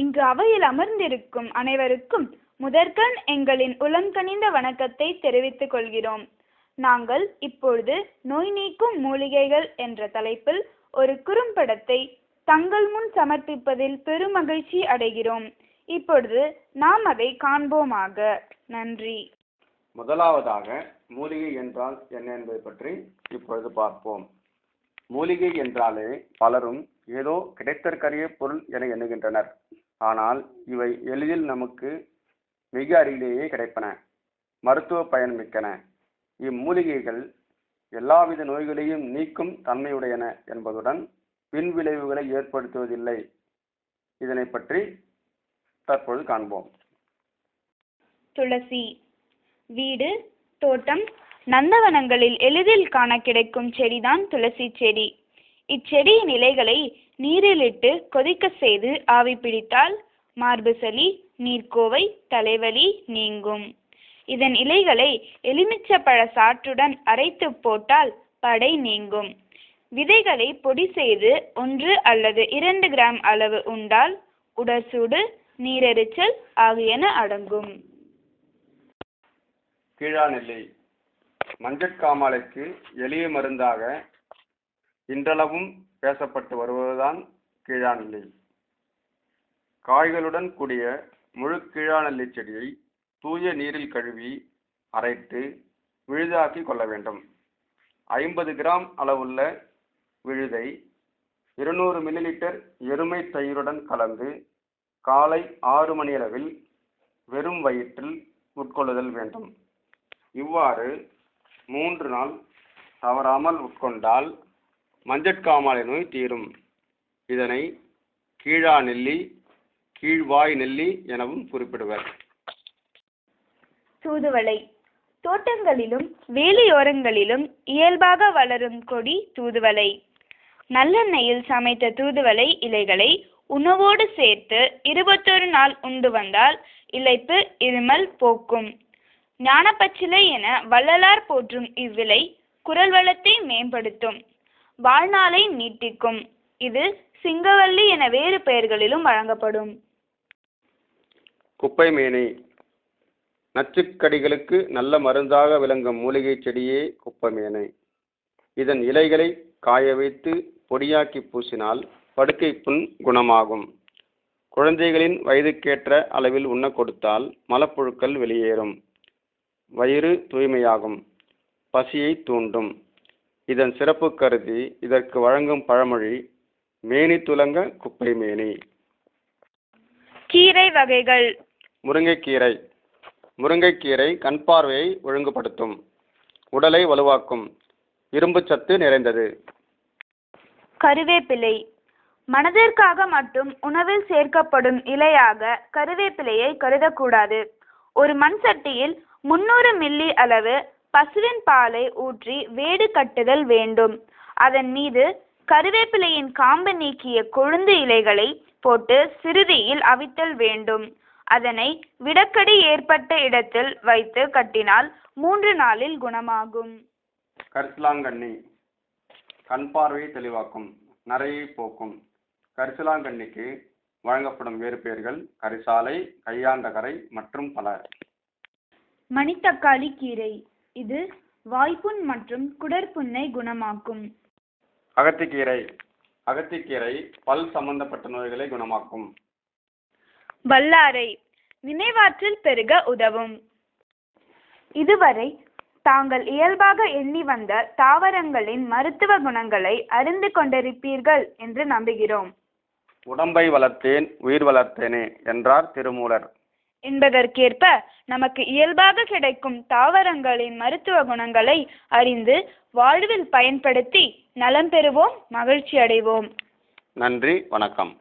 இங்கு அவையில் அமர்ந்திருக்கும் அனைவருக்கும் முதற்கண் எங்களின் உளம்கனிந்த வணக்கத்தை தெரிவித்துக் கொள்கிறோம். நாங்கள் இப்பொழுது நோய் நீக்கும் மூலிகைகள் என்ற தலைப்பில் ஒரு குறும்படத்தை தங்கள் முன் சமர்ப்பிப்பதில் பெருமகிழ்ச்சி அடைகிறோம். இப்பொழுது நாம் அதை காண்போமாக. நன்றி. முதலாவதாக மூலிகை என்றால் என்ன என்பது பற்றி இப்பொழுது பார்ப்போம். மூலிகை என்றாலே பலரும் ஏதோ கிடைத்தற்கரிய பொருள் என எண்ணுகின்றனர். ஆனால் இவை எளிதில் நமக்கு மிக அருகிலேயே கிடைப்பன. மருத்துவ பயன் மிக்கன. இம்மூலிகைகள் எல்லாவித நோய்களையும் நீக்கும் தன்மையுடையன என்பதுடன் பின் விளைவுகளை ஏற்படுத்துவதில்லை. இதனை பற்றி தற்பொழுது காண்போம். துளசி. வீடு தோட்டம் நந்தவனங்களில் எளிதில் காண கிடைக்கும் செடிதான் துளசி செடி. இச்செடியின் இலைகளை நீரிலிட்டு கொதிக்க செய்து ஆவி பிடித்தால் மார்பு சளி நீர்க்கோவை தலைவலி நீங்கும். இதன் இலைகளை எலுமிச்சப்பழ சாற்றுடன் அரைத்து போட்டால் படை நீங்கும். விதைகளை பொடி செய்து ஒன்று அல்லது இரண்டு கிராம் அளவு உண்டால் உடற்சூடு நீரெரிச்சல் ஆகியன அடங்கும். கீழாநெல்லி. மஞ்சட்காமாலைக்கு எளிய மருந்தாக இன்றளவும் பேசப்பட்டு வருவதுதான் கீழாநெல்லி. காய்களுடன் கூடிய முழு கீழாநெல்லி செடியை தூய நீரில் கழுவி அரைத்து விழுதாக்கி கொள்ள வேண்டும். ஐம்பது கிராம் அளவுள்ள விழுதை இருநூறு மில்லிலிட்டர் எருமை தயிருடன் கலந்து காலை ஆறு மணி அளவில் வெறும் வயிற்றில் உட்கொள்ளுதல் வேண்டும். இவ்வாறு மூன்று நாள் தவறாமல் உட்கொண்டால் மஞ்சட்காமாலை நோய் தீரும். இதனை கீழா நெல்லி கீழ்வாய் நெல்லி எனவும் குறிப்பிடுவர். தூதுவளை. தோட்டங்களிலும் வேலியோரங்களிலும் இயல்பாக வளரும் கொடி தூதுவளை. நல்லெண்ணெயில் சமைத்த தூதுவளை இலைகளை உணவோடு சேர்த்து இருபத்தொரு நாள் உண்டு வந்தால் இழைப்பு இருமல் போக்கும். ஞானப்பச்சிலை என வள்ளலார் போற்றும் இவ்விலை குரல் வளத்தை மேம்படுத்தும். வாழ்நாளை நீட்டிக்கும். இது சிங்கவல்லி என வேறு பெயர்களிலும் வழங்கப்படும். குப்பை மேனி. நச்சுக்கடிகளுக்கு நல்ல மருந்தாக விளங்கும் மூலிகை செடியே குப்பமேனை இதன் இலைகளை காய வைத்து பொடியாக்கி பூசினால் படுக்கை புண் குணமாகும். குழந்தைகளின் வயதுக்கேற்ற அளவில் உண்ண கொடுத்தால் மலப்புழுக்கள் வெளியேறும். வயிறு தூய்மையாகும். பசியை தூண்டும். இதன் சிறப்பு கருதி இதற்கு வழங்கும் பழமொழி மேனி துலங்க குப்பை மேனி கீரை வகைகள். முருங்கைக்கீரை. முருங்கைக்கீரை கண் பார்வையை ஒழுங்குபடுத்தும் உடலை வலுவாக்கும் இரும்பு சத்து நிறைந்தது. கருவேப்பிலை. மனதிற்காக மட்டும் உணவில் சேர்க்கப்படும் இலையாக கருவேப்பிலையை கருதக்கூடாது. ஒரு மண் சட்டியில் முன்னூறு மில்லி அளவு பசுவின் பாலை ஊற்றி வேடு கட்டுதல் வேண்டும். அதன் மீது கருவேப்பிலையின் காம்பு நீக்கிய கொழுந்து இலைகளை போட்டு சிறுதியில் அவித்தல் வேண்டும். அதனை விடக்கடி ஏற்பட்ட இடத்தில் வைத்து கட்டினால் மூன்று நாளில் குணமாகும். கரிசலாங்கண்ணி கண் பார்வையை தெளிவாக்கும் நரையை போக்கும். கரிசலாங்கண்ணிக்கு வழங்கப்படும் வேறு பெயர்கள் கரிசாலை கையாண்டகரை மற்றும் பல மணித்தக்காளி கீரை. இது வாய்ப்புண் மற்றும் குடற்புண்ணை குணமாக்கும். அகத்திக்கீரை. அகத்திக்கீரை பல் சம்பந்தப்பட்ட நோய்களை குணமாக்கும். வல்லாரை நினைவாற்றல் பெருக உதவும். இதுவரை தாங்கள் இயல்பாக எண்ணி வந்த தாவரங்களின் மருத்துவ குணங்களை அறிந்து கொண்டிருப்பீர்கள் என்று நம்புகிறோம். உடம்பை வளர்த்தேன் உயிர் வளர்த்தேனே என்றார் திருமூலர். என்பதற்கேற்ப நமக்கு இயல்பாக கிடைக்கும் தாவரங்களின் மருத்துவ குணங்களை அறிந்து வாழ்வில் பயன்படுத்தி நலம் பெறுவோம் மகிழ்ச்சி அடைவோம். நன்றி வணக்கம்.